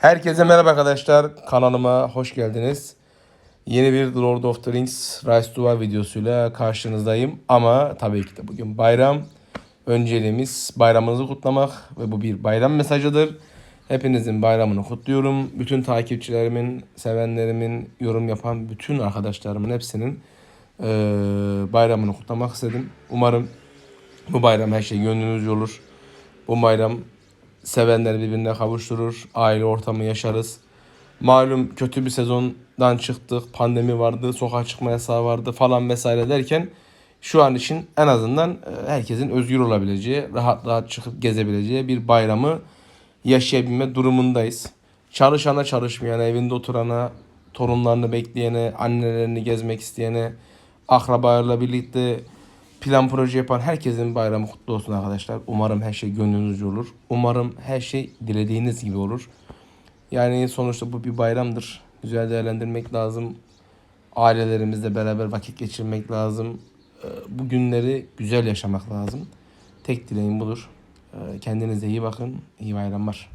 Herkese merhaba arkadaşlar. Kanalıma hoş geldiniz. Yeni bir Lord of the Rings Rise to War videosuyla karşınızdayım. Ama tabii ki de bugün bayram. Önceliğimiz bayramınızı kutlamak ve bu bir bayram mesajıdır. Hepinizin bayramını kutluyorum. Bütün takipçilerimin, sevenlerimin, yorum yapan bütün arkadaşlarımın hepsinin eee, bayramını kutlamak istedim. Umarım bu bayram her şey gönlünüzce olur. Bu bayram sevenleri birbirine kavuşturur. Aile ortamı yaşarız. Malum kötü bir sezondan çıktık. Pandemi vardı, sokağa çıkma yasağı vardı falan vesaire derken şu an için en azından e, herkesin özgür olabileceği, rahat rahat çıkıp gezebileceği bir bayramı yaşayabilme durumundayız. Çalışana çalışmayana, evinde oturana, torunlarını bekleyene, annelerini gezmek isteyene, akrabalarla birlikte plan proje yapan herkesin bayramı kutlu olsun arkadaşlar. Umarım her şey gönlünüzce olur. Umarım her şey dilediğiniz gibi olur. Yani sonuçta bu bir bayramdır. Güzel değerlendirmek lazım. Ailelerimizle beraber vakit geçirmek lazım. Ee, Bu günleri güzel yaşamak lazım. Tek dileğim budur. Ee, Kendinize iyi bakın. İyi bayramlar.